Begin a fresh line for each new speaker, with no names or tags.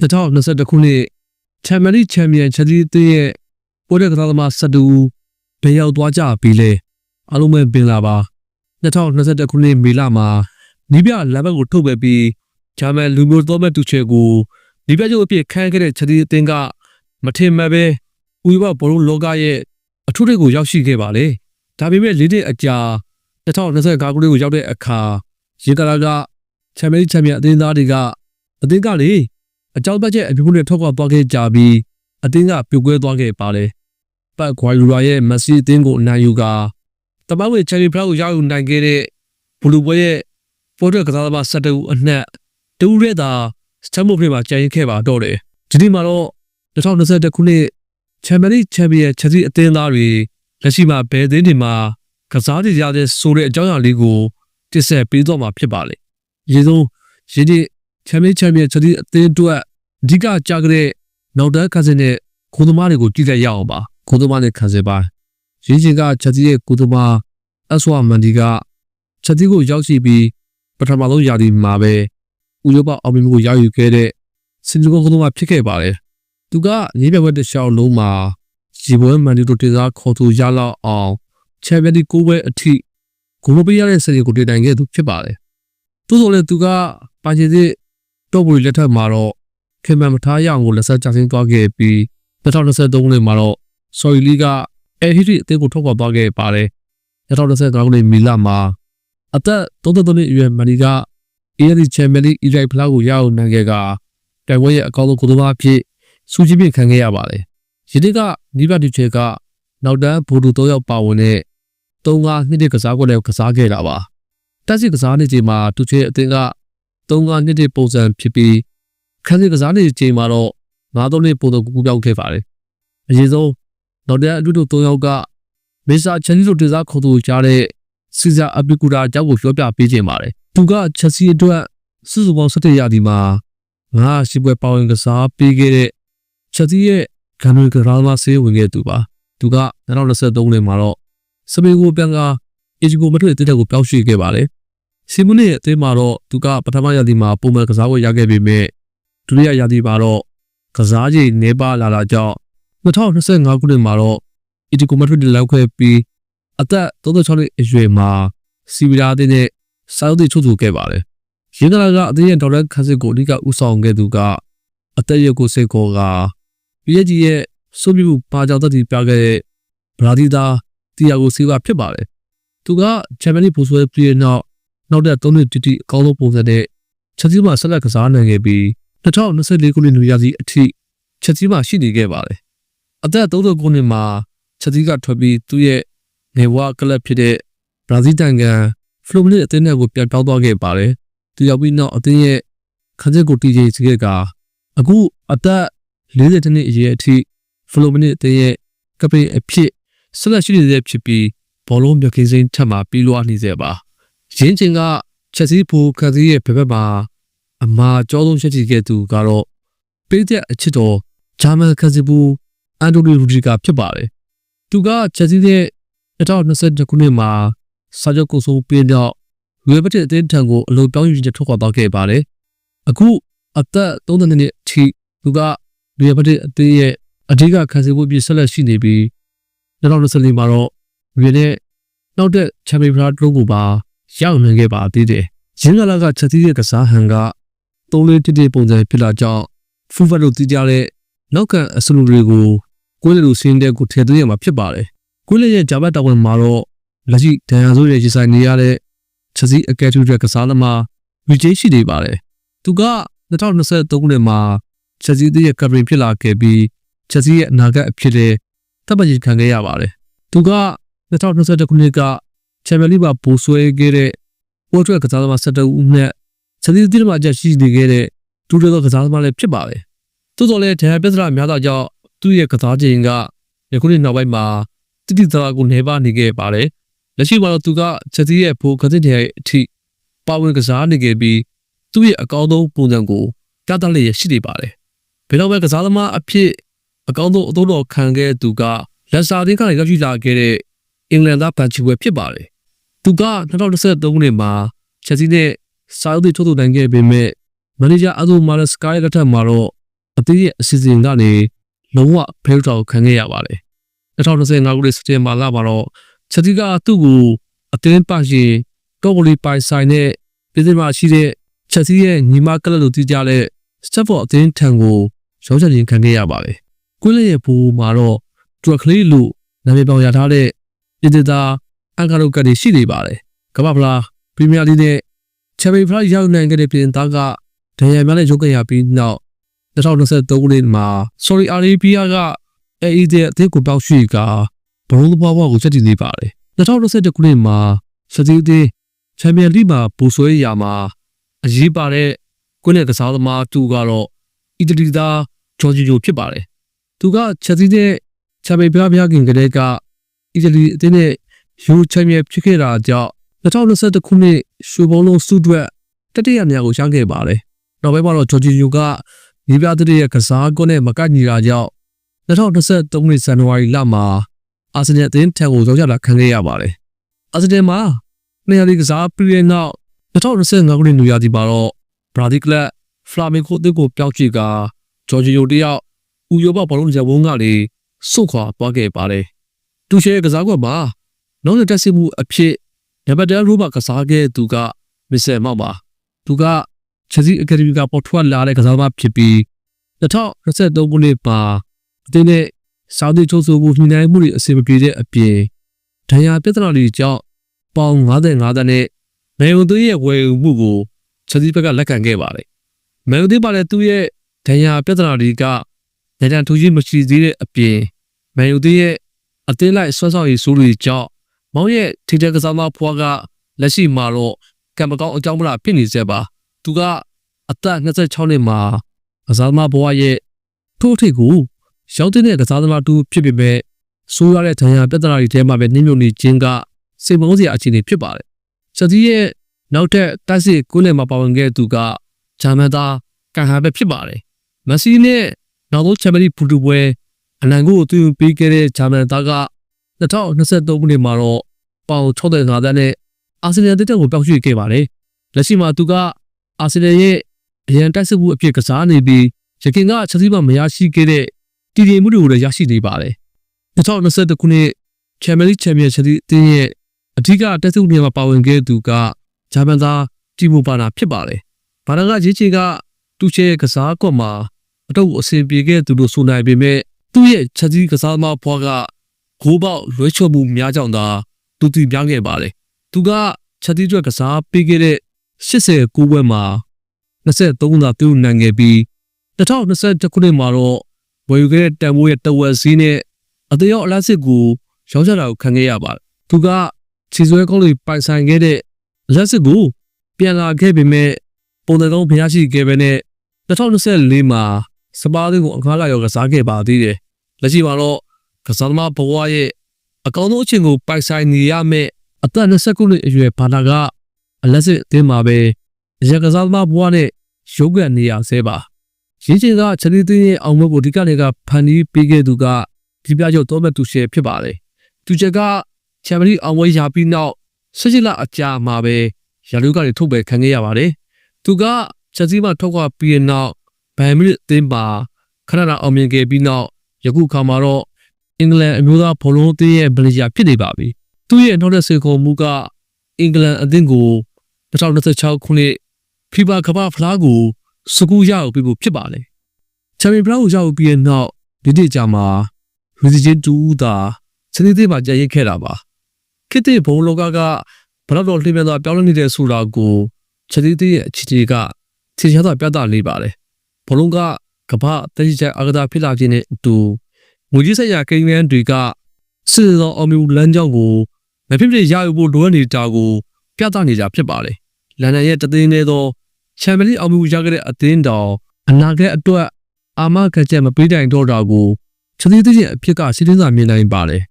2021ခုနှစ်ချန်ပီယံလိချန်ပီယံချက်ကြီးအသင်းရဲ့ပွဲတဲ့ကစားသမား12ဦးဘယ်ရောက်သွားကြပြီလဲအားလုံးပဲပင်လာပါ2021ခုနှစ်မေလမှာနီးပြလမ်းဘက်ကိုထုတ်ပယ်ပြီးဂျာမန်လူမျိုးသောမဲ့တူချေကိုနီးပြချုပ်အဖြစ်ခန့်ခဲ့တဲ့ချက်ကြီးအသင်းကမထင်မှတ်ပဲဥရောပဘောလုံးလောကရဲ့အထူးတွေကိုရောက်ရှိခဲ့ပါလေဒါပေမဲ့လေးနှစ်အကြာ2025ခုနှစ်ကိုရောက်တဲ့အခါရေကလာကချန်ပီယံလိချန်ပီယံအသင်းသားတွေကအသင်းကလေ အကြောင်းပတ်ချက်အပြည့်နဲ့ထောက်ခွာသွားခဲ့ကြပြီးအတင်းကပြုတ်ကွဲသွားခဲ့ပါတယ်။ပတ်ခွာယူရာရဲ့မက်ဆီအသင်းကိုအနိုင်ယူကာတပတ်ဝေချယ်ရီဖလောက်ကိုရောက်ယူနိုင်ခဲ့တဲ့ဘူလူပွဲရဲ့ပေါ်ထွက်ကစားသမား၁၁ဦးအနက်တူရဲတာစတမ်မို့ဖေးမှာကျန်ရစ်ခဲ့ပါတော့တယ်။ဒီနေ့မှာတော့2021ခုနှစ်ချန်ပီယံလိချန်ပီယံချက်စီအသင်းသားတွေလက်ရှိမှာဘယ်အသင်းတွေမှာကစားကြရတဲ့ဆိုတဲ့အကြောင်းအရာလေးကိုတစ်ဆက်ပေးတော့မှာဖြစ်ပါလေ။ရေဆုံးရင်းဒီချန်ပီယံချန်ပီယံချက်စီအသင်းအတွက် အဓိကကြားကြတဲ့နောက်တန်းခန်းစင်တဲ့ကိုသမားတွေကိုကြည့်လိုက်ရအောင်ပါကိုသမားနဲ့ခန်းစင်ပါရင်းချင်းကချက်တီရဲ့ကိုသမားအဆွာမန်ဒီကချက်တီကိုရောက်ရှိပြီးပထမဆုံးယာဒီမှာပဲဥရောပအောင်မြင်မှုကိုရောက်ယူခဲ့တဲ့စင်ဂျိုကိုသမားဖြစ်ခဲ့ပါတယ်သူကရေးပြဝက်တစ်ရှောင်းလုံးမှာရီပွဲမန်ဒီတို့တေစားခေါ်သူရလောက်အောင်ချန်ပီယံဒီကိုပွဲအထိဂိုးမပေးရတဲ့စရီကိုတည်နိုင်ခဲ့သူဖြစ်ပါတယ်သို့တော်လည်းသူကပါချင်တဲ့တော့ဘူးလက်ထက်မှာတော့ ခင်မန်မထားရအောင်ကိုလက်ဆက်ချဆင်းသွားခဲ့ပြီး2023ခုနှစ်မှာတော့ Sorry League ကအဲဟီရီအသင်းကိုထုတ်ပေါ်သွားခဲ့ပါတယ်2025ခုနှစ်မီလမှာအသက်33နှစ်အရွယ်မန်နီက AFC Champions League အီရိုက်ဖလားကိုရအောင်နိုင်ခဲ့ကတိုင်ဝဲရဲ့အကောင်းဆုံးကိုယ်စားဖြစ်စူးကြီးပြခံခဲ့ရပါတယ်ယနေ့ကနီးပါတီချေကနောက်တန်းဘူဒူ၃ယောက်ပါဝင်တဲ့3-5နှစ်တကစားကွက်လည်းကစားခဲ့တာပါတက်စီကစားနေချိန်မှာတူချေအသင်းက3-5နှစ်တပုံစံဖြစ်ပြီး ခန်းစီကစားနေချိန်မှာတော့ငါးသုံးနှစ်ပုံတော့ကူကူပြောင်းခဲ့ပါတယ်။အရင်ဆုံးနောက်တဲ့အတူတူ၃ယောက်ကမေဆာချန်စီလိုတေစားခေါ်သူကြားတဲ့စီဇာအပီကူတာအကြောင်းကိုပြောပြပေးခြင်းပါတယ်။သူကချက်စီအတွက်စုစုပေါင်း၁၇ရာသီမှာငါရှိပွဲပေါဝင်ကစားပေးခဲ့တဲ့ချက်စီရဲ့ဂန်နရီကရာမဆေးဝင်ခဲ့သူပါ။သူက2023ခုနှစ်မှာတော့စပေကိုပြန်ကအီဂျီကိုမထွက်တဲ့တက်ကိုပြောင်းရွှေ့ခဲ့ပါတယ်။စီမွန်ရဲ့အသင်းမှာတော့သူကပထမရာသီမှာပုံမှန်ကစားဝယ်ရခဲ့ပေမဲ့ ဒုတိယရာသီမှာတော့ကစားချိန်နေပါလာတာကြောင့်2025ခုနှစ်မှာတော့အီတီကိုမက်ဒရစ်လောက်ခွဲပြီးအသက်36နှစ်အရွယ်မှာစီဗီလာအသင်းနဲ့စာအုပ်တွေချုပ်ဆိုခဲ့ပါတယ်။ရင်းကလာကအသင်းရဲ့ဒေါ်လာခန်းစစ်ကိုအဓိကဥဆောင်ခဲ့သူကအသက်ရကိုစိတ်ခေါ်က PSG ရဲ့စုပ်ပြမှုပါကြောင့်တတိပြခဲ့တဲ့ဘရာဒီတာတီယာကိုစီဗာဖြစ်ပါတယ်။သူကချန်ပီယံလိဘူဆွဲပြီးနောက်နောက်တဲ့၃နှစ်တိတိအကောင်းဆုံးပုံစံနဲ့ချက်စီမှာဆက်လက်ကစားနိုင်ခဲ့ပြီး 2024ခုနှစ်နွေရာသီအထိချက်ကြီးမှရှိနေခဲ့ပါတယ်။အသက်39ခုနှစ်မှာချက်ကြီးကထွက်ပြီးသူ့ရဲ့ငယ်ဘဝကလပ်ဖြစ်တဲ့ဘရာဇီးတန်ကန်ဖလိုမနစ်အသင်းနဲ့ကိုပြန်ပြောင်းသွားခဲ့ပါတယ်။သူရောက်ပြီးနောက်အသင်းရဲ့ခန်းချက်ကိုတီဂျေစီကကအခုအသက်40နှစ်အရွယ်အထိဖလိုမနစ်အသင်းရဲ့ကပိအဖြစ်ဆက်လက်ရှိနေတဲ့ဖြစ်ပြီးဘောလုံးမြကင်းစိမ်းထပ်မှာပြီးလွှားနေစေပါ။ရင်းချင်းကချက်စီဖိုခန်းစီရဲ့ဘက်ဘက်မှာ အမာကြောဆုံးချက်ချီခဲ့သူကတော့ပေးတဲ့အချစ်တော်ဂျာမန်ခစီဘူအန်တိုနီရူဒီဂါဖြစ်ပါတယ်။သူကချက်စီတဲ့2022ခုနှစ်မှာစာချုပ်ကိုဆိုပြီးတော့ရီဘတ်အသင်းထံကိုအလိုပြောင်းယူချက်ထုတ်ခေါ်သွားခဲ့ပါတယ်။အခုအသက်32နှစ်အထိသူကရီဘတ်အသင်းရဲ့အဓိကခစီဘူပြဆက်လက်ရှိနေပြီး2024မှာတော့ရီနဲ့နောက်တဲ့ချန်ပီယံဖလားတလုံးကိုပါရောက်နိုင်ခဲ့ပါသေးတယ်။ရင်းကလာကချက်စီရဲ့ကစားဟန်က သုံးလေးတစ်တစ်ပုံစံဖြစ်လာကြောင်းဖူဖတ်တို့တည်ကြတဲ့နောက်ကန်အစလူတွေကိုကိုယ်လေလူစင်းတဲ့ကိုထည့်သွင်းရမှာဖြစ်ပါတယ်။ကိုယ်လေရဲ့ဂျာဘတ်တာဝန်မှာတော့လက်ရှိဒန်ယာဆိုးရဲ့ရေဆိုင်နေရတဲ့ချက်စီအကယ်ဒမီကစားသမားဝီဂျေးရှိနေပါတယ်။သူက2023ခုနှစ်မှာချက်စီရဲ့ကပ်ပရင်ဖြစ်လာခဲ့ပြီးချက်စီရဲ့အနာဂတ်အဖြစ်နဲ့တပ်ပတ်ရင်ခံခဲ့ရပါတယ်။သူက2022ခုနှစ်ကချန်ပီယံလိမှာဘိုးဆွဲခဲ့တဲ့ပို့ထွက်ကစားသမား17ဦးနဲ့ ချက်စီတိမှာအကျရှိနေခဲ့တဲ့ဒူရသောကစားသမားလည်းဖြစ်ပါတယ်။သို့တော်လည်းဒဏ်ရာပြဿနာများတာကြောင့်သူ့ရဲ့ကစားချိန်ကယခုနှစ်နောက်ပိုင်းမှာတိတိကျကျကိုနေပါနေခဲ့ပါတယ်။လက်ရှိမှာတော့သူကချက်စီရဲ့ဘိုးကစစ်တဲ့အထိပါဝင်ကစားနေခဲ့ပြီးသူ့ရဲ့အကောင်းဆုံးပုံစံကိုပြသလျက်ရှိနေပါတယ်။ဘယ်တော့ပဲကစားသမားအဖြစ်အကောင်းဆုံးအသုံးတော်ခံခဲ့သူကလက်စာတင်းကနေရောက်ရှိလာခဲ့တဲ့အင်္ဂလန်သားဘန်ချီဝဲဖြစ်ပါတယ်။သူက2023ခုနှစ်မှာချက်စီနဲ့ စာအုပ်တွေထုတ်ထုတ်နိုင်ခဲ့ပေမဲ့မန်နေဂျာအဒိုမာရစကိုင်းလက်ထက်မှာတော့အသင်းရဲ့အစီအစဉ်ကနေလုံးဝဖဲထောက်ခံခဲ့ရပါတယ်2025ခုနှစ်စက်တင်ဘာလမှာတော့ချက်တီကသူ့ကိုအသင်းပါရှင်ကော့ဂလီပိုင်ဆိုင်တဲ့ပြည်သူ့မှာရှိတဲ့ချက်စီရဲ့ညီမကလပ်လို့တည်ကြတဲ့စတက်ဖော်အသင်းထံကိုရောင်းချခြင်းခံခဲ့ရပါတယ်ကွင်းလျရဲ့ဘူမှာတော့တူကလေးလို့နာမည်ပေါင်ရထားတဲ့ပြည်သူသားအန်ကာလိုကတ်တွေရှိနေပါတယ်ကမ္ဘာဖလားပရီးမီးယားလိနဲ့ ချန်ပီယံဖလားရောက်နိုင်ခဲ့တဲ့ပြည်သားကဒဏ်ရာများနဲ့ရုပ်ခဲ့ရပြီးနောက်2023ခုနှစ်မှာ Saudi Arabia က AED အသင်းကိုပေါက်ရွှေ့ကဘရုံးသဘောဘောကိုစတင်နေပါတယ်2021ခုနှစ်မှာစတီဒီချန်ပီယံလိမှာပူဆွဲရာမှာအရေးပါတဲ့ကွင်းနဲ့ကစားသမားတူကတော့အီတလီသားဂျော်ဂျီယိုဖြစ်ပါတယ်သူကချက်စီတဲ့ချန်ပီယံဖလားဖျားခင်ကလေးကအီတလီအသင်းနဲ့ယူချန်ပီယံဖြစ်ခဲ့တာကြောင့်2021ခုနှစ် ရွှေဘုံလုံးစုအတွက်တတိယနေရာကိုရခဲ့ပါတယ်နောက်ပိုင်းမှာတော့ဂျော်ဂျီယိုကညီပြတဲ့ရဲ့ကစားကွင်းနဲ့မကညီတာကြောင့်2023ခုနှစ်ဇန်နဝါရီလမှာအာဆင်နယ်အသင်းထံကိုရောက်ကြတာခံခဲ့ရပါတယ်အာဆင်နယ်မှာနေရာဒီကစားပြီးတဲ့နောက်2025ခုနှစ်နွေရာသီမှာတော့ဘရာဇီးကလပ်ဖလာမင်ကိုအသင်းကိုပြောင်းချကဂျော်ဂျီယိုတယောက်ဥရောပဘောလုံးရပ်ဝန်းကလေစုတ်ခွာသွားခဲ့ပါတယ်တူရှဲကစားကွက်မှာနောက်တဲ့တက်စီမှုအဖြစ် နံပါတ်10ရိုဘကစားခဲ့သူကမစ်ဆယ်မောက်ပါသူကချက်စီအကယ်ဒမီကပေါ်ထွက်လာတဲ့ကစားသမားဖြစ်ပြီး2023ခုနှစ်မှာအတင်းနဲ့စောင်းတီချိုးဆိုမှုညှိနှိုင်းမှုတွေအစီအမပြေတဲ့အပြင်ဒဏ်ရာပြဿနာတွေကြောင့်ပေါင်95တန်းနဲ့မေယုံသွေးရဲ့ဝယ်ယူမှုကိုချက်စီဘက်ကလက်ခံခဲ့ပါတယ်။မေယုံသွေးပါတဲ့သူ့ရဲ့ဒဏ်ရာပြဿနာတွေကညံ့ထူးကြီးမရှိသေးတဲ့အပြင်မေယုံသွေးရဲ့အသေးလိုက်ဆွမ်းဆောင်ရည်ဆိုးတွေကြောင့် မောင်ရဲ့ထိတဲ့ကစားသမားဖွားကလက်ရှိမှာတော့ကံမကောင်းအကြောင်းမလားဖြစ်နေစေပါသူကအသက်26နှစ်မှာကစားသမားဘဝရဲ့ထိုးထိပ်ကိုရောက်တဲ့ကစားသမားတူဖြစ်ပေမဲ့ဆိုးရတဲ့ဒဏ်ရာပြဿနာတွေထဲမှာပဲနှိမ့်မြုပ်နေခြင်းကစိတ်မုန်းစရာအခြေအနေဖြစ်ပါတယ်။ချက်ကြီးရဲ့နောက်ထပ်တိုက်စစ်ကိုနယ်မှာပါဝင်ခဲ့သူကဂျာမန်သားကန်ဟာပဲဖြစ်ပါတယ်။မက်ဆီနဲ့နောက်ဆုံးချန်ပီယံလိဖူတူပွဲအနိုင်ကိုသူပေးခဲ့တဲ့ဂျာမန်သားက2023ခုနှစ်မှာတော့ ပေါင်65တန်းနဲ့အာဆင်နယ်တက်တက်ကိုပြောင်းရွှေ့ခဲ့ပါတယ်။လက်ရှိမှာသူကအာဆင်နယ်ရဲ့အရန်တိုက်စစ်မှုအဖြစ်ကစားနေပြီးရခင်ကချက်စီးမမရရှိခဲ့တဲ့တည်တည်မှုတွေကိုလည်းရရှိနေပါတယ်။2021ခုနှစ်ချန်ပီယံလိချန်ပီယံချက်စီးအသင်းရဲ့အဓိကတက်စစ်မှုနေရာမှာပါဝင်ခဲ့သူကဂျာမန်သားတီမိုပါနာဖြစ်ပါတယ်။ဘာနာကရေးချေကတူချဲကစားကွက်မှာအတော့အဆင်ပြေခဲ့သူလို့ဆိုနိုင်ပေမဲ့သူ့ရဲ့ချက်စီးကစားသမားဘွားကဂိုးပေါက်လွှဲချော်မှုများကြောင့်သာ သူတည်ပြောင်းခဲ့ပါတယ်။သူကချက်တီးအတွက်ကစားပေးခဲ့တဲ့89ပွဲမှာ23သာပြုနိုင်ခဲ့ပြီး2021ခုနှစ်မှာတော့ဝယ်ယူခဲ့တဲ့တန်ဖိုးရဲ့တဝက်စည်းနဲ့အသေးရောအလားစစ်ကိုရောင်းချတာကိုခံခဲ့ရပါတယ်။သူကခြေစွဲကောင်းတွေပိုင်ဆိုင်ခဲ့တဲ့လက်စစ်ကိုပြန်လာခဲ့ပေမဲ့ပုံစံကောင်းဖျားရှိခဲ့ပဲနဲ့2024မှာစပါးတွေကိုအခါလာရောကစားခဲ့ပါသေးတယ်။လက်ရှိမှာတော့ကစားသမားဘဝရဲ့ အကောင်းဆုံးအချိန်ကိုပိုင်ဆိုင်နေရမယ့်အသက်20ခုနှစ်အရွယ်ဘာနာကအလက်စစ်အသင်းမှာပဲရကစားသမားဘဝနဲ့ရုပ်ကနေရဆဲပါရင်းချင်ကချလီသိန်းရဲ့အောင်မကိုဒီကနေ့ကဖန်တီးပေးခဲ့သူကဒီပြချုပ်တော့မဲ့သူရှယ်ဖြစ်ပါတယ်သူချက်ကချန်ပီယံအောင်ဝဲရပြီးနောက်ဆက်ချစ်လအကြာမှာပဲရာလူကတွေထုတ်ပယ်ခံခဲ့ရပါတယ်သူကချက်စီးမှထုတ်ခွာပြီးနောက်ဘန်မီအသင်းပါခဏတာအောင်မြင်ခဲ့ပြီးနောက်ယခုခါမှာတော့ အင်္ဂလန်အမျိုးသားဘောလုံးအသင်းရဲ့ဗလီယာဖြစ်နေပါပြီ။သူ့ရဲ့နောက်တဲ့စေခုံမှုကအင်္ဂလန်အသင်းကို2026ခုနှစ်ဖီဘာကမ္ဘာဖလားကိုစကူရအောင်ပြဖို့ဖြစ်ပါတယ်။ချန်ပီယံဖလားကိုရအောင်ပြီးတဲ့နောက်ဒီတိကြမှာရီစီဂျင်တူတာစနေသေးမှာကြံရိတ်ခဲ့တာပါ။ခေတ်သစ်ဘုံလောကကဘလောက်တော့လှည့်မြန်သွားပြောင်းလဲနေတဲ့ဆိုတာကိုချက်သေးသေးရဲ့အခြေအနေကခြေချသာပြသနေပါတယ်။ဘလုံးကကမ္ဘာတတိယအကတာဖြစ်လာခြင်းနဲ့အတူ ငွေကြီးဆက်ရကိန်းမန်းတွေကစစ်သောအမျိုးလမ်းကြောင်းကိုမဖြစ်ဖြစ်ရယူဖို့လိုအပ်နေတာကိုပြသနေကြဖြစ်ပါတယ်။လန်ဒန်ရဲ့တသိန်းသေးသောချန်ပီယံအောင်မြင်ရခဲ့တဲ့အသင်းတော်အနာဂတ်အတွက်အာမခံချက်မပေးတိုင်တော့တာကိုချက်သေးသေးချင်းအဖြစ်ကစီးတင်းစာမြင်နိုင်ပါတယ်